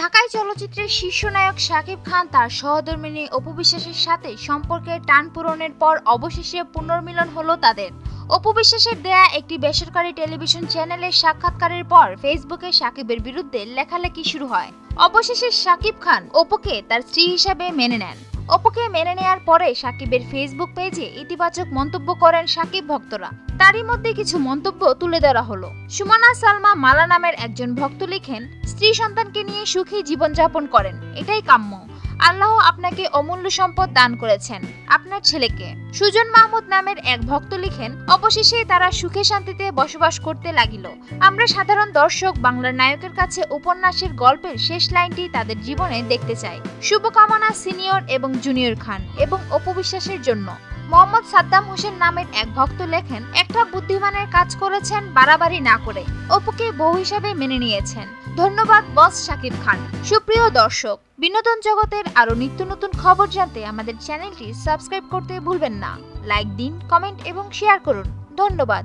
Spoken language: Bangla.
ঢাকাই চলচ্চিত্রের শীর্ষ নায়ক শাকিব খান তার সহধর্মিনী অপু বিশ্বাসের সাথে সম্পর্কের টান পূরণের পর অবশেষে পুনর্মিলন হলো তাদের। অপু বিশ্বাসের দেয়া একটি বেসরকারি টেলিভিশন চ্যানেলের সাক্ষাৎকারের পর ফেসবুকে সাকিবের বিরুদ্ধে লেখালেখি শুরু হয়। অবশেষে সাকিব খান অপুকে তার স্ত্রী হিসাবে মেনে নেন। অপুকে মেনে নেয়ার পরে সাকিবের ফেসবুক পেজে ইতিবাচক মন্তব্য করেন সাকিব ভক্তরা। তারই মধ্যে কিছু মন্তব্য তুলে ধরা হলো। সুমানা সালমা মালা নামের একজন ভক্ত লিখেন, স্ত্রী সন্তানকে নিয়ে সুখী জীবনযাপন করেন। এটাই কাম্য। আল্লাহ আপনাকে অমূল্য সম্পদ দান করেছেন। আপনার ছেলেকে সুজন মাহমুদ নামের এক ভক্ত লিখেন, অবশেষে তারা সুখে শান্তিতে বসবাস করতে লাগিল। আমরা সাধারণ দর্শক, বাংলার নায়কের কাছে উপন্যাসের গল্পের শেষ লাইনটি তাদের জীবনে দেখতে চাই। শুভকামনা সিনিয়র এবং জুনিয়র খান এবং অপবিশ্বাসের জন্য। মোহাম্মদ সাদ্দাম হোসেন নামের এক ভক্ত লেখেন, একটা বুদ্ধিমানের কাজ করেছেন, বাড়াবাড়ি না করে। অপুকে বউ হিসাবে মেনে নিয়েছেন। ধন্যবাদ, বস শাকিব খান। সুপ্রিয় দর্শক, বিনোদন জগতের আরও নিত্য নতুন খবর জানতে আমাদের চ্যানেলটি সাবস্ক্রাইব করতে ভুলবেন না। লাইক দিন, কমেন্ট এবং শেয়ার করুন। ধন্যবাদ।